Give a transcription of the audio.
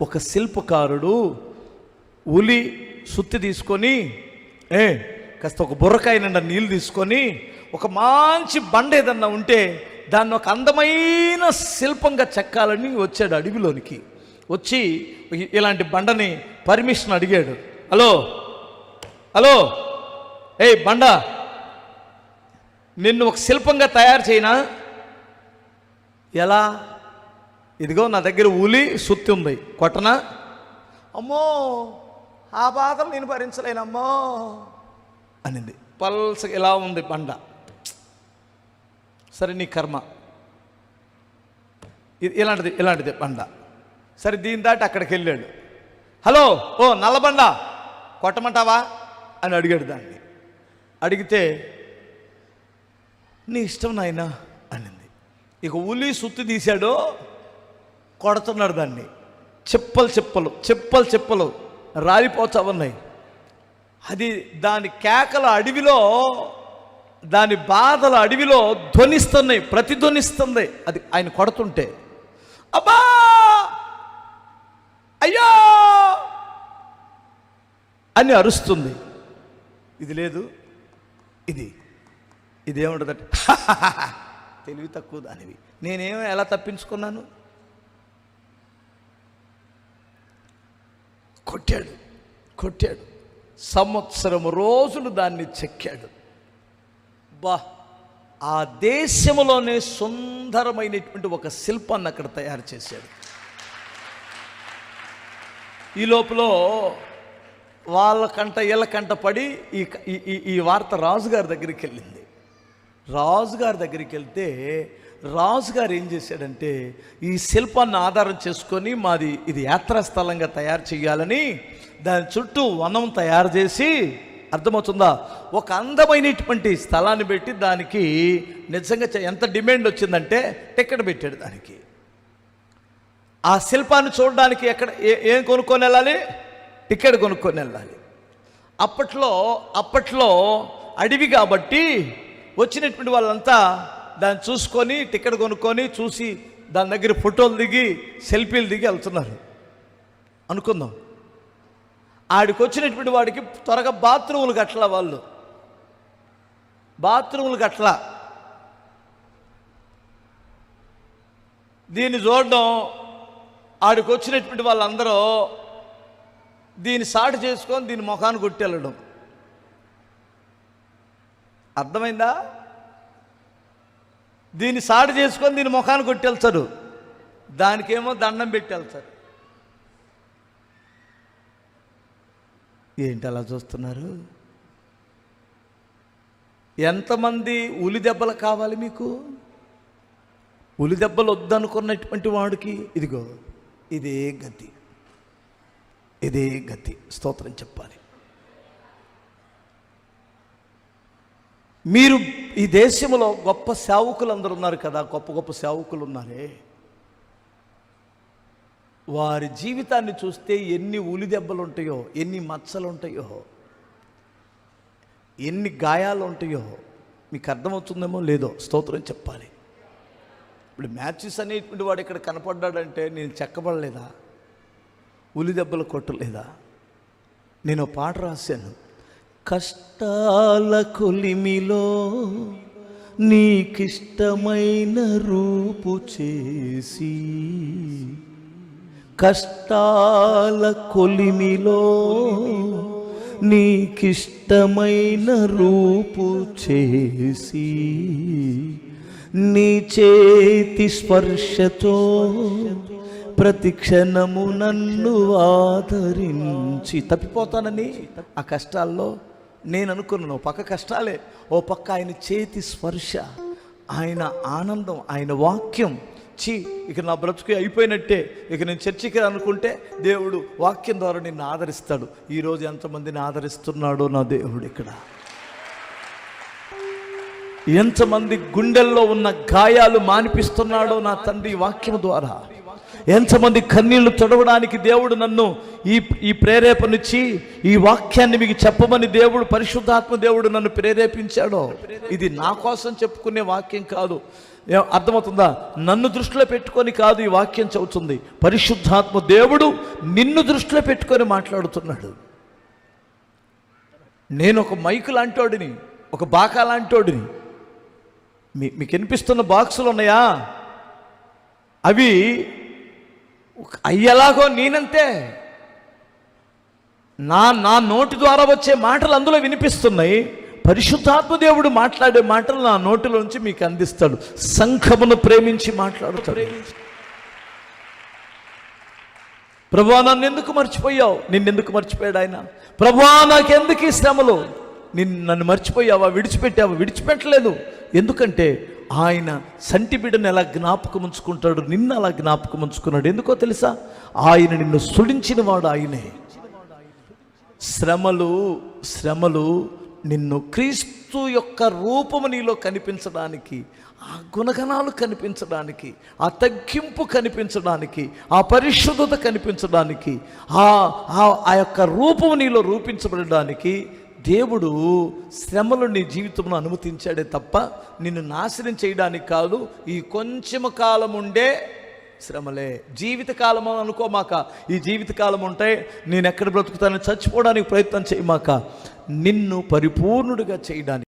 ఒక శిల్పకారుడు ఉలి సుత్తి తీసుకొని ఏ కాస్త ఒక బుర్రకాయ నిండా నీళ్ళు తీసుకొని ఒక మంచి బండ ఏదన్నా ఉంటే దాన్ని ఒక అందమైన శిల్పంగా చెక్కాలని వచ్చాడు అడవిలోనికి. వచ్చి ఇలాంటి బండని పర్మిషన్ అడిగాడు. హలో హలో ఏయ్ బండ నిన్ను ఒక శిల్పంగా తయారు చేయనా? ఎలా? ఇదిగో నా దగ్గర ఉలి సుత్తి ఉంది. కొట్టనా? అమ్మో ఆ బాధలు నేను భరించలేనమ్మో అనింది. పల్స ఇలా ఉంది బండ. సరే నీ కర్మ. ఇది ఇలాంటిది ఇలాంటిది బండ. సరే దీని దాటి అక్కడికి వెళ్ళాడు. హలో ఓ నల్లబండ కొట్టమంటావా? అని అడిగాడు దాన్ని. అడిగితే నీ ఇష్టం నాయనా అనింది. ఇక ఉలి సుత్తి తీశాడో కొడుతున్నాడు దాన్ని. చెప్పలు చెప్పలు చెప్పలు చెప్పలు రాలిపోతా ఉన్నాయి అది దాని కేకల అడవిలో దాని బాధల అడవిలో ధ్వనిస్తున్నాయి ప్రతిధ్వనిస్తుంది అది ఆయన కొడుతుంటే అబ్బా! అయ్యో! అని అరుస్తుంది. ఇది లేదు ఇది ఇదేముంటుందంటే తెలివి తక్కువ దానివి. నేనేమో ఎలా తప్పించుకున్నాను? కొట్టాడు. కొట్టాడు. సంవత్సరం రోజులు దాన్ని చెక్కాడు. బా ఆ దేశంలోనే సుందరమైనటువంటి ఒక శిల్పాన్ని అక్కడ తయారు చేశాడు. ఈ లోపల వాళ్ళకంట వీళ్ళకంట పడి ఈ ఈ- ఈ ఈ వార్త రాజుగారి దగ్గరికి వెళ్ళింది. రాజుగారి దగ్గరికి వెళ్తే రాజుగారు ఏం చేశాడంటే ఈ శిల్పాన్ని ఆధారం చేసుకొని మాది ఇది యాత్రాస్థలంగా తయారు చేయాలని దాని చుట్టూ వనం తయారు చేసి అర్థమవుతుందా? ఒక అందమైనటువంటి స్థలాన్ని పెట్టి దానికి నిజంగా ఎంత డిమాండ్ వచ్చిందంటే టికెట్ పెట్టాడు దానికి. ఆ శిల్పాన్ని చూడడానికి ఎక్కడ ఏ- ఏం కొనుక్కొని వెళ్ళాలి? టికెట్ కొనుక్కొని వెళ్ళాలి. అప్పట్లో అప్పట్లో అడవి కాబట్టి వచ్చినటువంటి వాళ్ళంతా దాన్ని చూసుకొని టికెట్ కొనుక్కొని చూసి దాని దగ్గర ఫోటోలు దిగి సెల్ఫీలు దిగి వెళ్తున్నారు. అనుకుందాం. ఆడికి వచ్చినటువంటి వాడికి త్వరగా బాత్రూములు కట్టల వాళ్ళు. బాత్రూములు కట్టల. దీన్ని చూడడం ఆడికి వచ్చినటువంటి వాళ్ళందరూ దీన్ని సాటు చేసుకొని దీని ముఖాన్ని కొట్టెళ్ళడం. అర్థమైందా? దీన్ని సాటు చేసుకొని దీని ముఖాన్ని కొట్టెళ్తారు దానికేమో దండం పెట్టెళ్తారు ఏంటి అలా చూస్తున్నారు? ఎంతమంది ఉలి దెబ్బలు కావాలి మీకు? ఉలి దెబ్బలు వద్దనుకున్నటువంటి వాడికి ఇదిగో ఇదే గతి. ఇదే గతి. స్తోత్రం చెప్పాలి. మీరు ఈ దేశంలో గొప్ప సేవకులు అందరు ఉన్నారు కదా గొప్ప గొప్ప సేవకులు ఉన్నారే వారి జీవితాన్ని చూస్తే ఎన్ని ఉలి దెబ్బలు ఉంటాయో ఎన్ని మచ్చలు ఉంటాయో ఎన్ని గాయాలు ఉంటాయో మీకు అర్థమవుతుందేమో లేదో స్తోత్రం చెప్పాలి. ఇప్పుడు మ్యాచెస్ అనేటువంటి వాడు ఇక్కడ కనపడ్డాడంటే నేను చెక్కబడలేదా? ఉలి దెబ్బలు కొట్టలేదా? నేను పాట రాశాను. కష్టాల కొలిమిలో నీకిష్టమైన రూపు చేసి కష్టాల కొలిమిలో నీకిష్టమైన రూపు చేసి నీ చేతి స్పర్శతో ప్రతి క్షణము నన్ను ఆదరించి తప్పిపోతానని ఆ కష్టాల్లో నేను అనుకున్నాను ఓ పక్క కష్టాలే ఓ పక్క ఆయన చేతి స్పర్శ ఆయన ఆనందం ఆయన వాక్యం. చీ ఇక నా బ్రతుకు అయిపోయినట్టే ఇక నేను చర్చికి అనుకుంటే దేవుడు వాక్యం ద్వారా నిన్ను ఆదరిస్తాడు. ఈరోజు ఎంతమందిని ఆదరిస్తున్నాడో నా దేవుడు ఇక్కడ. ఎంతమంది గుండెల్లో ఉన్న గాయాలు మానిపిస్తున్నాడో నా తండ్రి వాక్యం ద్వారా. ఎంతమంది కన్నీళ్ళు తొడవడానికి దేవుడు నన్ను ఈ ఈ ప్రేరేపనిచ్చి ఈ వాక్యాన్ని మీకు చెప్పమని దేవుడు పరిశుద్ధాత్మ దేవుడు నన్ను ప్రేరేపించాడో. ఇది నా కోసం చెప్పుకునే వాక్యం కాదు. అర్థమవుతుందా? నన్ను దృష్టిలో పెట్టుకొని కాదు ఈ వాక్యం చదువుతుంది. పరిశుద్ధాత్మ దేవుడు నిన్ను దృష్టిలో పెట్టుకొని మాట్లాడుతున్నాడు. నేను ఒక మైకు లాంటోడిని ఒక బాకా లాంటోడిని. మీ మీకు వినిపిస్తున్న బాక్సులు ఉన్నాయా? అవి అయ్యేలాగో నేనంతే. నా నా నోటి ద్వారా వచ్చే మాటలు అందులో వినిపిస్తున్నాయి. పరిశుద్ధాత్మ దేవుడు మాట్లాడే మాటలు నా నోటిలోంచి మీకు అందిస్తాడు. సంఘమును ప్రేమించి మాట్లాడుతాడు. ప్రభా నన్ను ఎందుకు మర్చిపోయావు? నిన్నెందుకు మర్చిపోయాడు ఆయన? ప్రభా నాకెందుకు ఈ శ్రమలు? నిన్ను నన్ను మర్చిపోయావా? విడిచిపెట్టావా? విడిచిపెట్టలేదు. ఎందుకంటే ఆయన సంటి బిడ్డను ఎలా జ్ఞాపకం ఉంచుకుంటాడు నిన్ను అలా జ్ఞాపకం ఉంచుకున్నాడు. ఎందుకో తెలుసా? ఆయన నిన్ను సుడించిన వాడు ఆయనే. శ్రమలు శ్రమలు నిన్ను క్రీస్తు యొక్క రూపము నీలో కనిపించడానికి ఆ గుణగణాలు కనిపించడానికి ఆ తగ్గింపు కనిపించడానికి ఆ పరిశుద్ధత కనిపించడానికి ఆ ఆ- ఆ యొక్క రూపము నీలో రూపించబడడానికి దేవుడు శ్రమలు నీ జీవితంలో అనుమతించాడే తప్ప నిన్ను నాశనం చేయడానికి కాదు ఈ కొంచెం కాలం ఉండే శ్రమలే. జీవితకాలం అనుకోమాక ఈ జీవితకాలం ఉంటే నేను ఎక్కడ బ్రతుకుతానని చచ్చిపోవడానికి ప్రయత్నం చేయమాక నిన్ను పరిపూర్ణుడిగా చేయడానికి